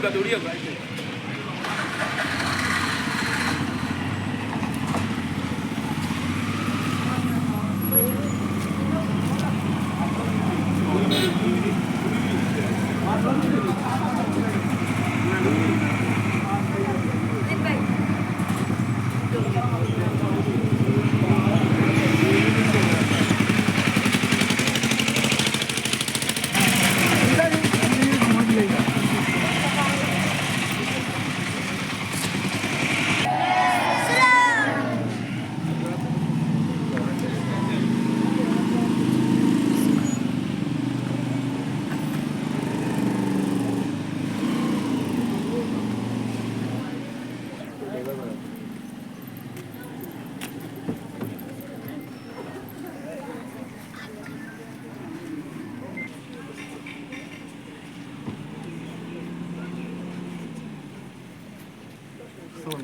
mercadoria, né?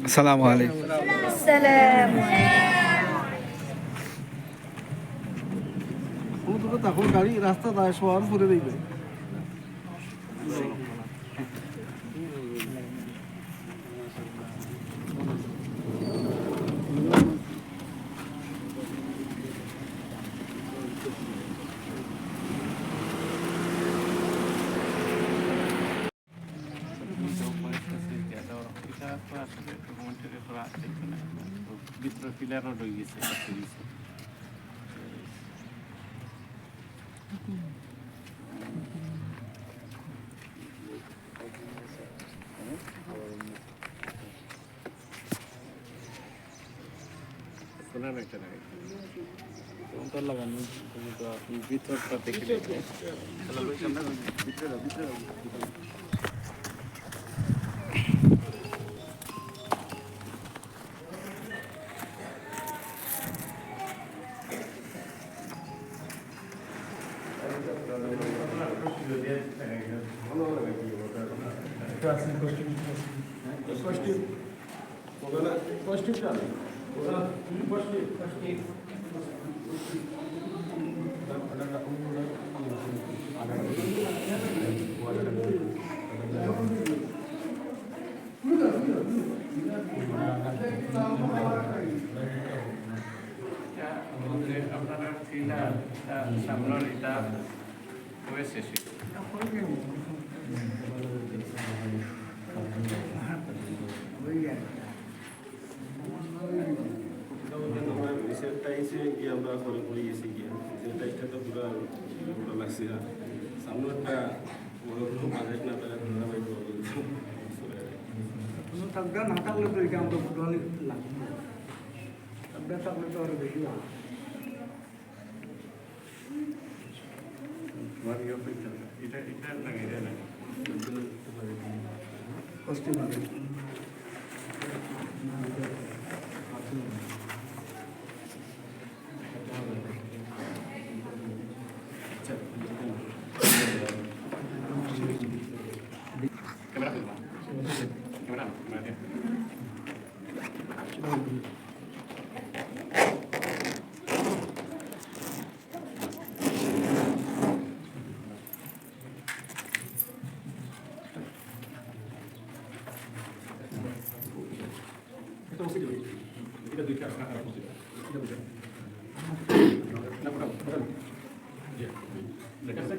আসসালামু আলাইকুম। রাস্তা দায় সোয়ান করে দিবে। তুমি তো আপনি ভিতরটা দেখে ভিতরে ভিতরে আপনারা ফিলা সামনের এটা হয়েছে সেটা এসে গিয়ে আমরা করে করে গেছি গিয়ে রিসেন্টটা এটা তো পুরো পুরো লাগছে না। সামনে একটা বড় কোনো বাজেট না তারা ধরা পাইব না থাকলে তো এটা আমরা ফুটবলে লাগবে টাকা থাকলে তো আরও বেশি ভালো। এটা এটা লাগে এটা লাগে। কষ্ট লাগে।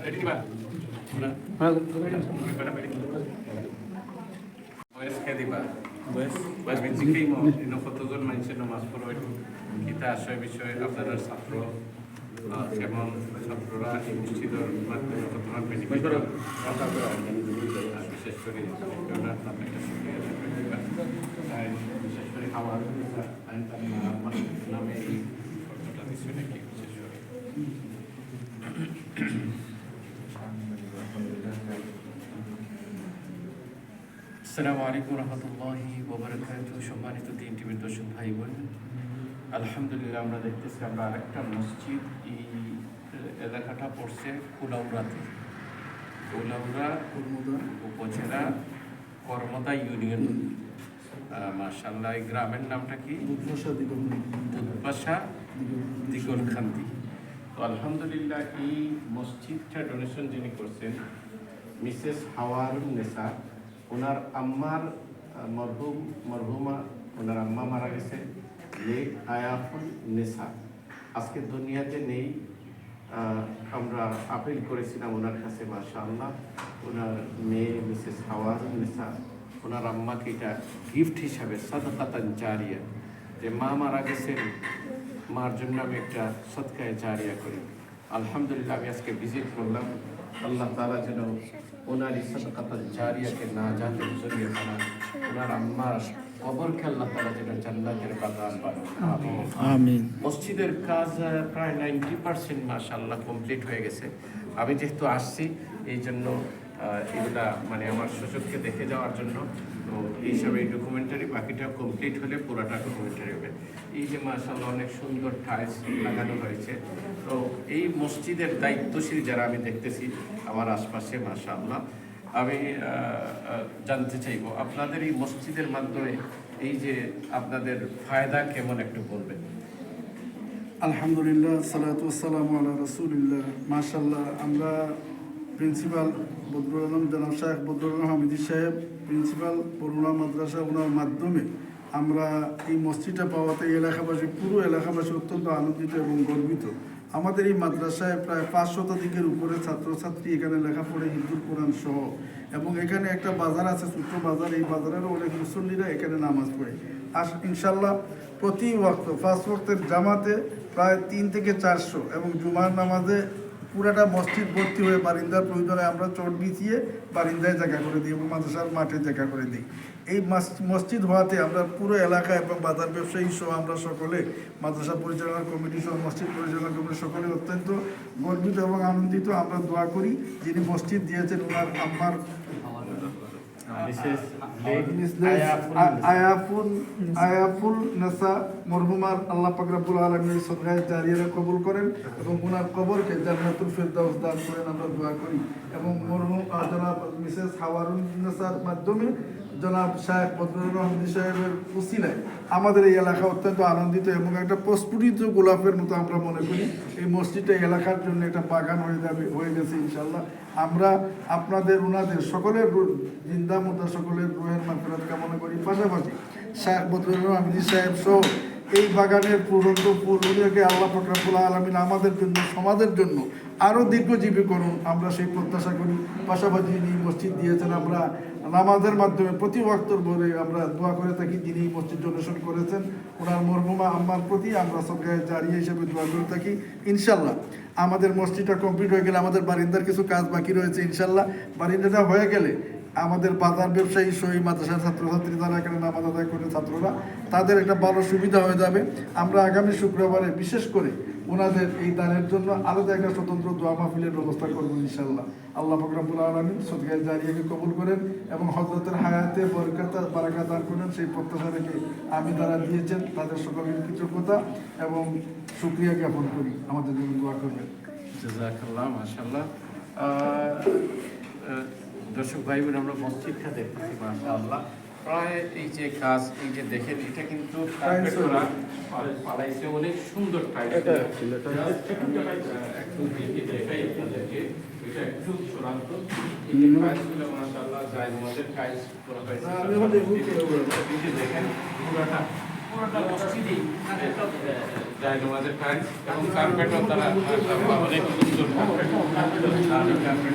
Ready ba? বয়স কে দিবা বয়স বয়স জিকেই মো ইনো কতজন মানুষের নামাজ কিতা আশয় বিষয় আপনারা ছাত্র এবং ছাত্ররা এই মসজিদের মাধ্যমে বিশেষ করে ওনার তাদের একটা সুবিধা তাই বিশেষ করে আইন তার নামে এই কতটা দিচ্ছে নাকি বিশেষ করে। আসসালামু আলাইকুম রহমতুল্লাহি ওবরাকাত সম্মানিত তিন টিভির দর্শক ভাই বোন আলহামদুলিল্লাহ আমরা দেখতেছি আমরা আরেকটা মসজিদ, এই এলাকাটা পড়ছে কুলাউড়াতে। কুলাউড়া উপজেলা কর্মদা ইউনিয়ন। মার্শাল্লাহ এই গ্রামের নামটা কি? উদ্বাসা দিগলখান্তি তো আলহামদুলিল্লাহ এই মসজিদটা ডোনেশন যিনি করছেন মিসেস হাওয়ারুন নেসা ওনার আম্মার মরহুম মরহুমা ওনার আম্মা মারা গেছে লেক আয়াফুল নেসা। আজকে দুনিয়াতে নেই আমরা আপিল করেছিলাম ওনার কাছে, মাশাআল্লাহ। ওনার মেয়ে, মিসেস হাওয়ারুন নেসা ওনার আম্মাকে এটা গিফট হিসাবে, সাদকাতান জারিয়া। যে মা মারা গেছেন, মার জন্য আমি একটা সৎকায় জারিয়া করি। আলহামদুলিল্লাহ, আমি আজকে ভিজিট করলাম। আল্লাহ তালা যেন ওনার এই সদকাতাল জারিয়াকে না জড়িয়ে বানান ওনার আম্মার কবরকে আল্লাহ তালা যেন জান্নাতের বাগান আমিন। মসজিদের কাজ প্রায় নাইনটি পার্সেন্ট মাসাল্লাহ কমপ্লিট হয়ে গেছে। আমি যেহেতু আসছি এই জন্য এগুলা মানে আমার সুযোগকে দেখে যাওয়ার জন্য। তো এই হিসাবে এই ডকুমেন্টারি বাকিটা কমপ্লিট হলে পুরোটা ডকুমেন্টারি হবে। এই যে মাসাল্লাহ অনেক সুন্দর টাইলস লাগানো হয়েছে। তো এই মসজিদের দায়িত্বশীল যারা আমি দেখতেছি আমার আশপাশে মাসাল্লাহ আমি জানতে চাইব, আপনাদের এই মসজিদের মাধ্যমে এই যে আপনাদের ফায়দা কেমন একটু বলবেন? আলহামদুলিল্লাহ, সালাতু সালাম আলা রসুলিল্লাহ। মাশাল্লাহ আমরা প্রিন্সিপাল বদরুল আলম, জনাব শাহেখ বদরুল হামিদি সাহেব, প্রিন্সিপাল বরুণা মাদ্রাসা ওনার মাধ্যমে আমরা এই মসজিদটা পাওয়াতে এলাকাবাসী, পুরো এলাকাবাসী অত্যন্ত আনন্দিত এবং গর্বিত। আমাদের এই মাদ্রাসায় প্রায় পাঁচ শতাধিকের উপরে ছাত্রছাত্রী এখানে লেখাপড়ে হিন্দুর কোরআন সহ। এবং এখানে একটা বাজার আছে, ছোট্ট বাজার। এই বাজারেরও অনেক মুসল্লিরা এখানে নামাজ পড়ে। আর ইনশাল্লাহ প্রতি ওয়াক্ত, ফার্স্ট ওয়াক্তের জামাতে প্রায় তিন থেকে চারশো এবং জুমার নামাজে পুরাটা মসজিদ ভর্তি হয়ে বারিন্দার প্রয়োজনে আমরা চট বিছিয়ে বারিন্দায় জায়গা করে দিই এবং মাদ্রাসার মাঠে জায়গা করে দিই। এই মাস- মসজিদ হওয়াতে আমরা পুরো এলাকা এবং বাজার ব্যবসায়ী সহ আমরা সকলে মাদ্রাসা পরিচালনা কমিটি সহ মসজিদ পরিচালনা কমিটি সকলে অত্যন্ত গর্বিত এবং আনন্দিত। আমরা দোয়া করি যিনি মসজিদ দিয়েছেন ওনার মিসেস আয়াফুল আয়াফুল নেসা মরহুমার আল্লাহ জারিয়ারা কবুল করেন এবং ওনার কবরকে জান্নাতুল ফিরদাউস দান করেন। আমরা দোয়া করি এবং মরহুম জনাব মিসেস হাওয়ারুন নেসার মাধ্যমে জনাব শাহেখ বদরুর রহমদি সাহেবের উসিলায় আমাদের এই এলাকা অত্যন্ত আনন্দিত এবং একটা প্রস্ফুটিত গোলাপের মতো আমরা মনে করি। এই মসজিদটা এই এলাকার জন্য একটা বাগান হয়ে যাবে, হয়ে গেছে ইনশাল্লাহ আমরা আপনাদের ওনাদের সকলের জিন্দা মুদ্রা সকলের রোহের মাফিরাত কামনা করি। পাশাপাশি শাহেখ বদরুল রহমদি সাহেব সহ এই বাগানের ফুল উনিকে আল্লাহ ফকরাবুল আলমিন আমাদের জন্য, সমাজের জন্য আরও দীর্ঘজীবী করুন। আমরা সেই প্রত্যাশা করি। পাশাপাশি যিনি মসজিদ দিয়েছেন, আমরা নামাজের মাধ্যমে প্রতি ওয়াক্তর ভরে আমরা দোয়া করে থাকি, যিনি মসজিদ ডোনেশন করেছেন, ওনার মরমুমা আম্মার প্রতি আমরা সরকারের জারিয়ে হিসেবে দোয়া করে থাকি, ইনশাল্লাহ। আমাদের মসজিদটা কমপ্লিট হয়ে গেলে আমাদের বারিন্দার কিছু কাজ বাকি রয়েছে, ইনশাল্লাহ। বারিন্দাটা হয়ে গেলে আমাদের বাজার ব্যবসায়ী সহি মাদ্রাসার ছাত্রছাত্রী যারা এখানে নামাজ আদায় করে, ছাত্ররা, তাদের একটা ভালো সুবিধা হয়ে যাবে। আমরা আগামী শুক্রবারে বিশেষ করে ওনাদের এই দানের জন্য আলাদা একটা স্বতন্ত্র দোয়া মাহফিলের ব্যবস্থা করব ইনশাল্লাহ আল্লাহ ফকরাবুল আলমিন সদগায় জারিয়াকে কবুল করেন এবং হজরতের হায়াতে বরকাতা বারাকা দান করেন। সেই প্রত্যাশা রেখে আমি যারা দিয়েছেন, তাদের সকলের কৃতজ্ঞতা এবং সুক্রিয়া জ্ঞাপন করি। আমাদের জন্য দোয়া করবেন। জাজাকাল্লাহ মাশাল্লাহ দর্শক ভাই বোন আমরা মসজিদটা দেখতেছি মাশাআল্লাহ। প্রায় এই যে কাজ এই যে দেখেন এটা কিন্তু পালাইছে অনেক সুন্দর একটু দেখাই আপনাদেরকে। এটা একটু চূড়ান্ত। এই যে যায় আমাদের করা হয়েছে দেখেন পুরোটা পুরোটা মসজিদই এবং কার্পেটও তারা অনেক সুন্দর কার্পেট কার্পেট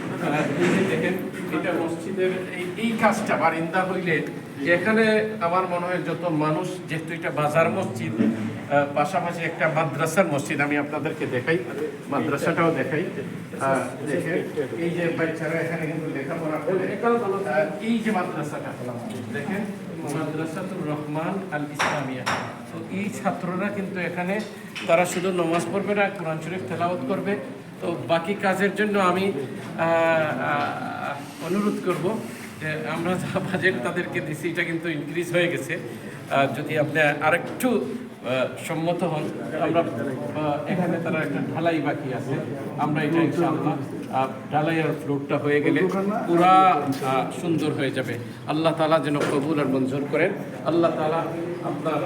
মসজিদের এই এই কাজটা বারিন্দা হইলে এখানে আমার মনে হয় যত মানুষ যেহেতু এটা বাজার মসজিদ পাশাপাশি একটা মাদ্রাসার মসজিদ আমি আপনাদেরকে দেখাই মাদ্রাসাটাও দেখাই দেখেন এই যে বাচ্চারা এখানে কিন্তু লেখাপড়া করে এই যে মাদ্রাসাটা দেখেন মাদ্রাসাতুর রহমান আল ইসলামিয়া তো এই ছাত্ররা কিন্তু এখানে তারা শুধু নমাজ পড়বে না কোরআন শরীফ তেলাওয়াত করবে তো বাকি কাজের জন্য আমি অনুরোধ করব যে আমরা যা বাজেট তাদেরকে দিছি, এটা কিন্তু ইনক্রিজ হয়ে গেছে। যদি আপনি আরেকটু সম্মত হন, আমরা এখানে তারা একটা ঢালাই বাকি আছে। আমরা এটা ইনশাআল্লাহ ঢালাইয়ের ফ্লোরটা হয়ে গেলে পুরা সুন্দর হয়ে যাবে। আল্লাহ তালা যেন কবুল আর মঞ্জুর করেন। আল্লাহ তালা আপনার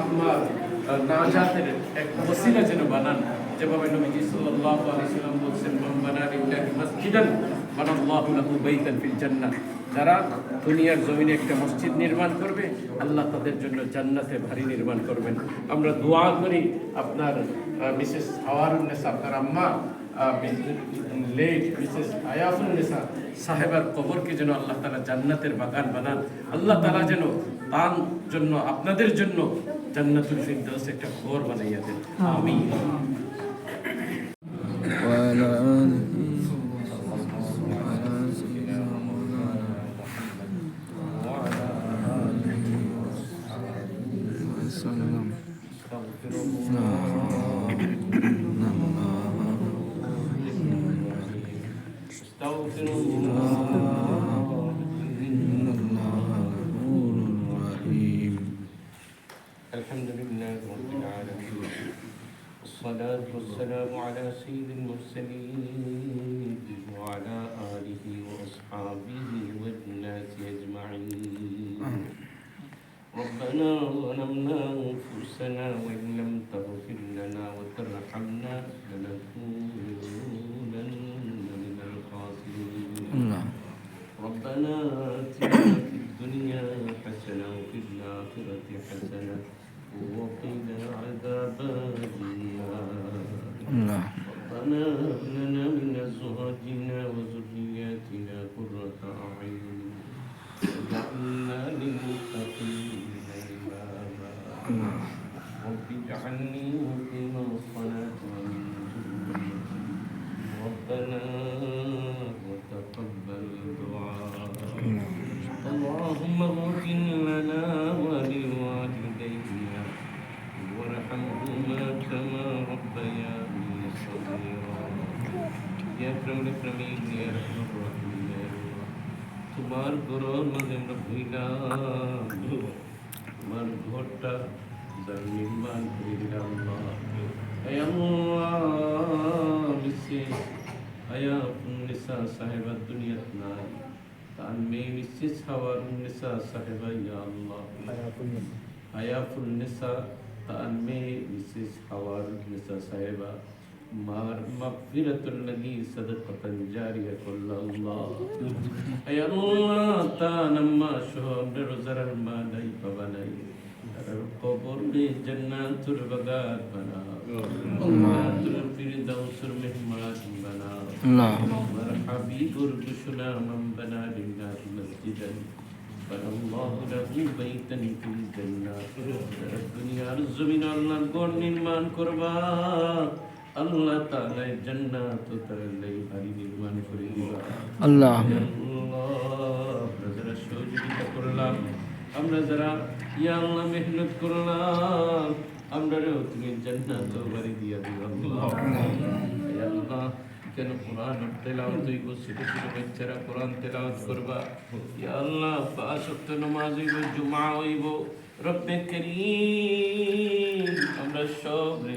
আপনার নাজাতের এক ওসিলা যেন বানান। যেভাবে নবীজি সাল্লাল্লাহু আলাইহি সাল্লাম বলছেন মান বানা লিল্লাহি মাসজিদান বানাল্লাহু লাহু বাইতান ফিল জান্নাহ। যারা দুনিয়ার জমিনে একটা মসজিদ নির্মাণ করবে আল্লাহ তাদের জন্য জান্নাতে ভারী নির্মাণ করবেন। আমরা দোয়া করি আপনার মিসেস হাওয়ারুন্নেসা আপনার আম্মা লেট মিসেস আয়াফুন্নেসা সাহেবার কবরকে যেন আল্লাহ তালা জান্নাতের বাগান বানান। আল্লাহ তালা যেন তার জন্য আপনাদের জন্য জান্নাতুল ফিরদৌস একটা ঘর বানাইয়া দেন। আমিন। سيد المرسلين وعلى آله وأصحابه والناس أجمعين. ربنا ظلمنا أنفسنا وإن لم تغفر لنا وترحمنا لنكونن من الخاسرين. الله ربنا آتنا في الدنيا حسنة وفي الآخرة حسنة وقنا عذاب النار. الله ربنا هب لنا من أزواجنا তোমার গরম মাঝে আমরা ভুইলাম তোমার ঘরটা যার নির্মাণ করে দিলাম আল্লাহ এই আল্লাহ মিসেস আয়া নিসা সাহেবা দুনিয়াত নাই তার মেয়ে মিসেস হাওয়ার নিসা সাহেবা ইয়া আল্লাহ হায়াফুল নিসা তার মেয়ে মিসেস হাওয়ার নিসা সাহেবা মার মাগফিরাতুল লাগি সাদাকাতান জারিয়া আল্লাহ ay Allah ta namma shoham de rozarar ma dai pabanai ar qabr de jannatul bagat bana jannatul firdausur mehman bana الله marhabi gurbusuna man bana lillahi masjidan بنى الله له بيتا في الجنة الدنيا الزمين الله গড় নির্মাণ করবা আল্লাহ তাআলাই জান্নাত ও তাআলাই বাড়ি নির্মাণ করে দিবা আল্লাহ আমরা যারা সহযোগিতা করলাম আমরা যারা ইয়া আল্লাহ মেহনত করলাম আমরাও তুমি জান্নাত ও বাড়ি দিয়া দিবা আল্লাহ আল্লাহ কেন কোরআন তেলাওয়াত হইব ছোট ছোট বাচ্চারা কোরআন তেলাওয়াত করবা ইয়া আল্লাহ পাঁচ ওয়াক্ত হইব জুমা হইব রব্বে করিম আমরা সব রে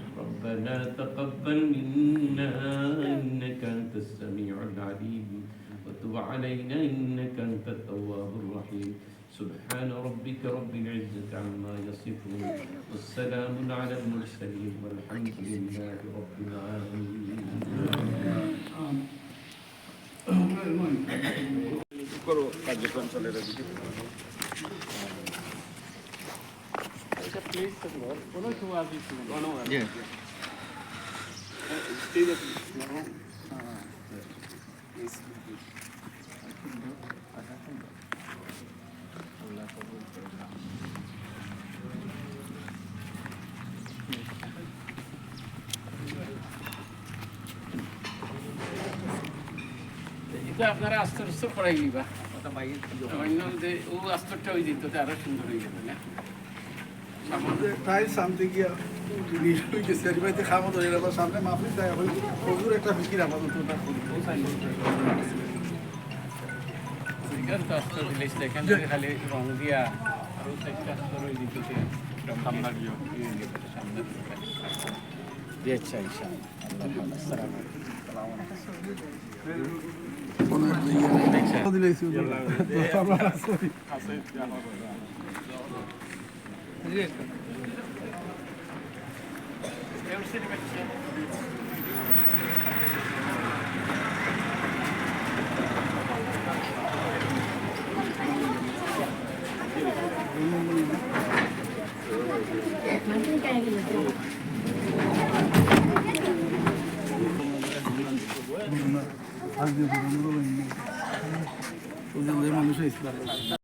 ربنا تقبل منا إنك أنت السميع العليم. وتب علينا إنك أنت التواب الرحيم. سبحان ربك رب العزة عما يصفون. والسلام على المرسلين. والحمد لله رب العالمين. চলে রাখি এটা আপনারা আস্তর আস্তর পড়াই নিবা। অন্য যে ও আস্তরটা ওই দিত আরও সুন্দর হয়ে যাবে না? তাই সামনে গিয়া জিনিস আর বাড়িতে খাওয়া ধরে আবার সামনে মাফি তাই হল প্রচুর একটা বিক্রি আপাতত ওটা করি। এখান তো আস্তর দিলে এখান থেকে খালি রং দিয়া আর ওই সাইডটা আস্তর